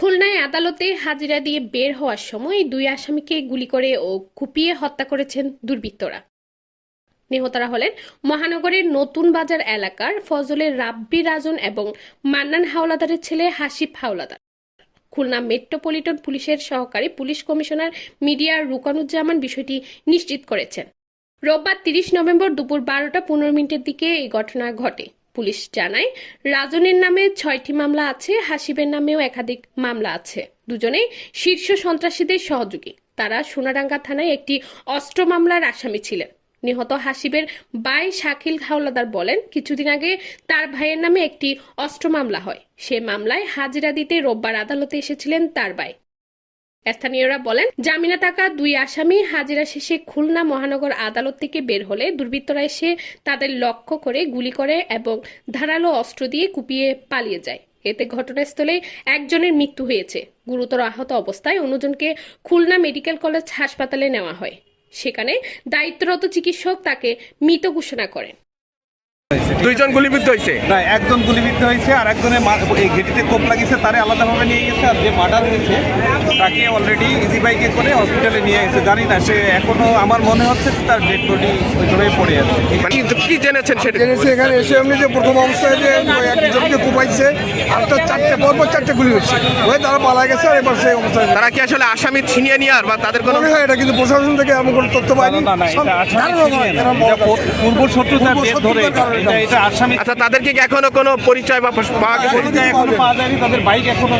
খুলনায় আদালতে হাজিরা দিয়ে বের হওয়ার সময় দুই আসামিকে গুলি করে ও কুপিয়ে হত্যা করেছেন দুর্বৃত্তরা। নিহতরা হলেন মহানগরের নতুন বাজার এলাকার ফজলের রাব্বি রাজন এবং মান্নান হাওলাদারের ছেলে হাসিফ হাওলাদার। খুলনা মেট্রোপলিটন পুলিশের সহকারী পুলিশ কমিশনার মিডিয়া রুকানুজ্জামান বিষয়টি নিশ্চিত করেছেন। রোববার তিরিশ নভেম্বর দুপুর বারোটা পনেরো মিনিটের দিকে এই ঘটনা ঘটে। পুলিশ জানায়। রাজনের নামে ছয়টি মামলা আছে, হাসিবের নামেও একাধিক মামলা আছে। দুজনেই শীর্ষ সন্ত্রাসীদের সহযোগী। তারা সোনাডাঙ্গা থানায় একটি অস্ত্র মামলার আসামি ছিলেন। নিহত হাসিবের বাই শাকিল হাওলাদার বলেন, কিছুদিন আগে তার ভাইয়ের নামে একটি অস্ত্র মামলা হয়। সে মামলায় হাজিরা দিতে রোববার আদালতে এসেছিলেন তার ভাই স্থানীয়রা বলেন, জামিনে থাকা দুই আসামি হাজিরা শেষে খুলনা মহানগর আদালত থেকে বের হলে দুর্বৃত্তরা এসে তাদের লক্ষ্য করে গুলি করে এবং ধারালো অস্ত্র দিয়ে কুপিয়ে পালিয়ে যায়। এতে ঘটনাস্থলে একজনের মৃত্যু হয়েছে। গুরুতর আহত অবস্থায় অন্যজনকে খুলনা মেডিকেল কলেজ হাসপাতালে নেওয়া হয়। সেখানে দায়িত্বরত চিকিৎসক তাকে মৃত ঘোষণা করেন। দুইজন গুলিবিদ্ধ হয়েছে না একজন গুলিবিদ্ধ হয়েছে আর একজনের মা- এই গেটিতে কোপ লাগিয়েছে তারে আলাদাভাবে নিয়ে গেছে আর যে মার্ডার হয়েছে তাকে অলরেডি ইজি বাইকে করে হসপিটালে নিয়ে গেছে। জানি না সে এখনও আমার মনে হচ্ছে যে তার ডেড বডি ওইভাবেই পড়ে আছে। মানে কিন্তু কি জেনেছেন সেটা? জেনেছি এখানে এসে এমনি যে প্রথম অবস্থায় যে ওই একজনকে কুপাইছে আর তার চারটে পরপর চারটে গুলি হচ্ছে। হয়ে তারা পালা গেছে আর এবার সেই অবস্থায় তারা কি আসলে আসামি ছিনিয়ে নিয়ে আর বা তাদের কোনো হয় এটা কিন্তু প্রশাসন থেকে এমন কোনো তথ্য পাইনি না না এটা পূর্ব শত্রুতার পূর্ব ধরে আসামি আচ্ছা তাদেরকে এখনও কোনো পরিচয় বা পাওয়া গেছে? তাদের বাইক এখনও